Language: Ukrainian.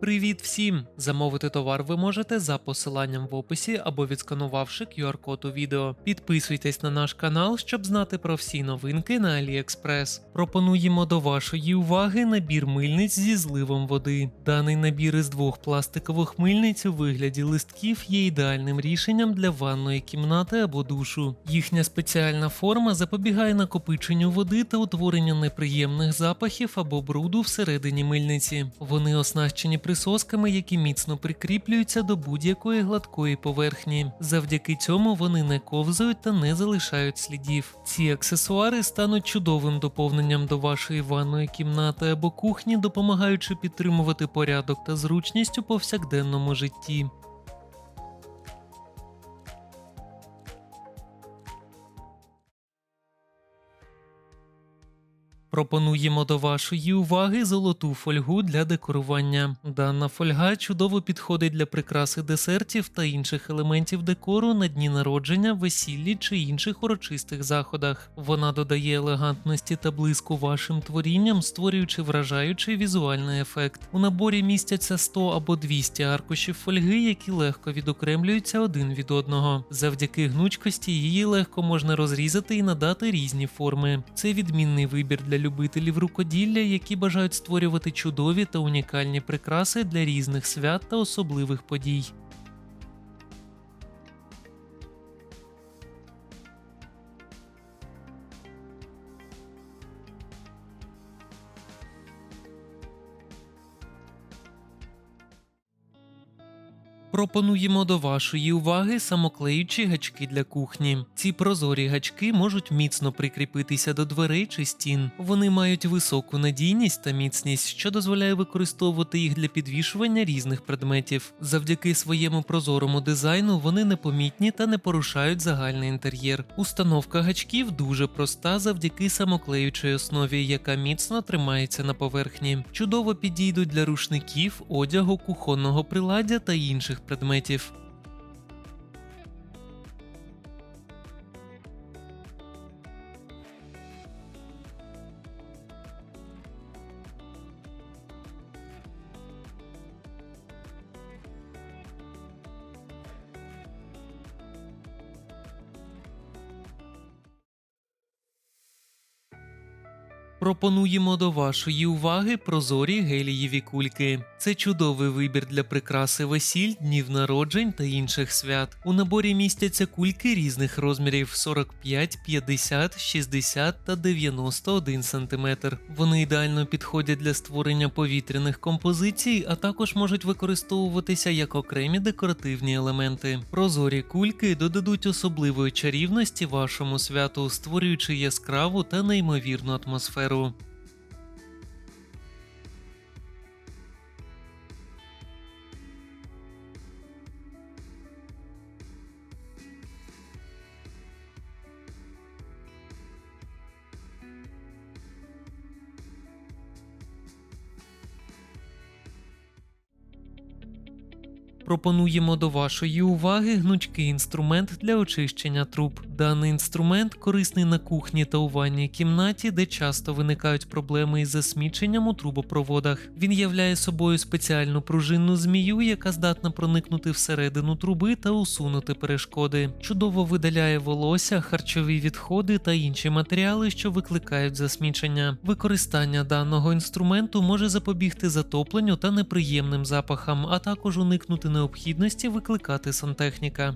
Привіт всім! Замовити товар ви можете за посиланням в описі або відсканувавши QR-код у відео. Підписуйтесь на наш канал, щоб знати про всі новинки на AliExpress. Пропонуємо до вашої уваги набір мильниць зі зливом води. Даний набір із двох пластикових мильниць у вигляді листків є ідеальним рішенням для ванної кімнати або душу. Їхня спеціальна форма запобігає накопиченню води та утворенню неприємних запахів або бруду всередині мильниці. Вони оснащені присосками, які міцно прикріплюються до будь-якої гладкої поверхні. Завдяки цьому вони не ковзають та не залишають слідів. Ці аксесуари стануть чудовим доповненням до вашої ванної кімнати або кухні, допомагаючи підтримувати порядок та зручність у повсякденному житті. Пропонуємо до вашої уваги золоту фольгу для декорування. Дана фольга чудово підходить для прикраси десертів та інших елементів декору на дні народження, весіллі чи інших урочистих заходах. Вона додає елегантності та блиску вашим творінням, створюючи вражаючий візуальний ефект. У наборі містяться 100 або 200 аркушів фольги, які легко відокремлюються один від одного. Завдяки гнучкості її легко можна розрізати і надати різні форми. Це відмінний вибір для любителів рукоділля, які бажають створювати чудові та унікальні прикраси для різних свят та особливих подій. Пропонуємо до вашої уваги самоклеючі гачки для кухні. Ці прозорі гачки можуть міцно прикріпитися до дверей чи стін. Вони мають високу надійність та міцність, що дозволяє використовувати їх для підвішування різних предметів. Завдяки своєму прозорому дизайну вони непомітні та не порушають загальний інтер'єр. Установка гачків дуже проста завдяки самоклеючій основі, яка міцно тримається на поверхні. Чудово підійдуть для рушників, одягу, кухонного приладдя та інших предметів. Пропонуємо до вашої уваги прозорі гелієві кульки. Це чудовий вибір для прикраси весіль, днів народжень та інших свят. У наборі містяться кульки різних розмірів 45, 50, 60 та 91 см. Вони ідеально підходять для створення повітряних композицій, а також можуть використовуватися як окремі декоративні елементи. Прозорі кульки додадуть особливої чарівності вашому святу, створюючи яскраву та неймовірну атмосферу. abraço. Пропонуємо до вашої уваги гнучкий інструмент для очищення труб. Даний інструмент корисний на кухні та у ванній кімнаті, де часто виникають проблеми із засміченням у трубопроводах. Він являє собою спеціальну пружинну змію, яка здатна проникнути всередину труби та усунути перешкоди. Чудово видаляє волосся, харчові відходи та інші матеріали, що викликають засмічення. Використання даного інструменту може запобігти затопленню та неприємним запахам, а також уникнути необхідності викликати сантехніка.